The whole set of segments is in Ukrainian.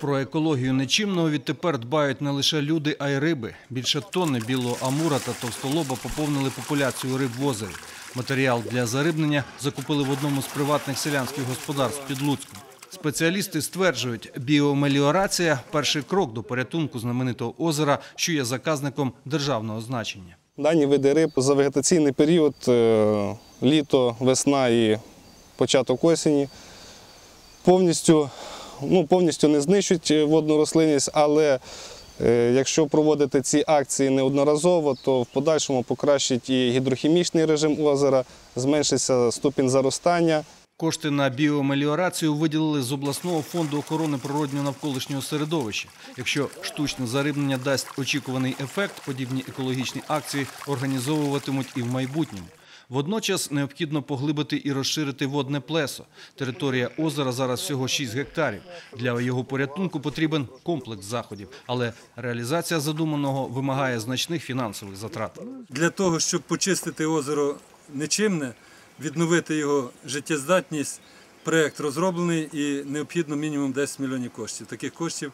Про екологію нечимного відтепер дбають не лише люди, а й риби. Більше тонни білого амура та товстолоба поповнили популяцію риб в озері. Матеріал для зарибнення закупили в одному з приватних селянських господарств під Луцьком. Спеціалісти стверджують, біомеліорація – перший крок до порятунку знаменитого озера, що є заказником державного значення. Дані види риб за вегетаційний період е, літо, весна і початок осені повністю, ну, повністю не знищують водну рослинність, але е, якщо проводити ці акції неодноразово, то в подальшому покращить і гідрохімічний режим озера, зменшиться ступінь заростання. Кошти на біомеліорацію виділили з обласного фонду охорони природнього навколишнього середовища. Якщо штучне зарибнення дасть очікуваний ефект, подібні екологічні акції організовуватимуть і в майбутньому. Водночас необхідно поглибити і розширити водне плесо. Територія озера зараз всього 6 гектарів. Для його порятунку потрібен комплекс заходів, але реалізація задуманого вимагає значних фінансових затрат. Для того, щоб почистити озеро нечимне, відновити його життєздатність, проєкт розроблений і необхідно мінімум 10 мільйонів коштів. Таких коштів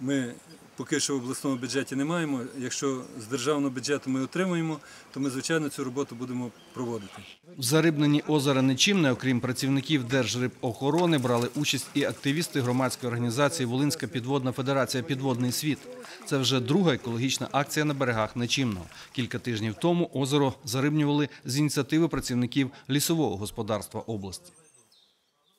ми поки що в обласному бюджеті не маємо. Якщо з державного бюджету ми отримуємо, то ми, звичайно, цю роботу будемо проводити. В зарибненні озера Нечимне, окрім працівників Держрибохорони, брали участь і активісти громадської організації Волинська підводна федерація Підводний світ. Це вже друга екологічна акція на берегах Нечимного. Кілька тижнів тому озеро зарибнювали з ініціативи працівників лісового господарства області.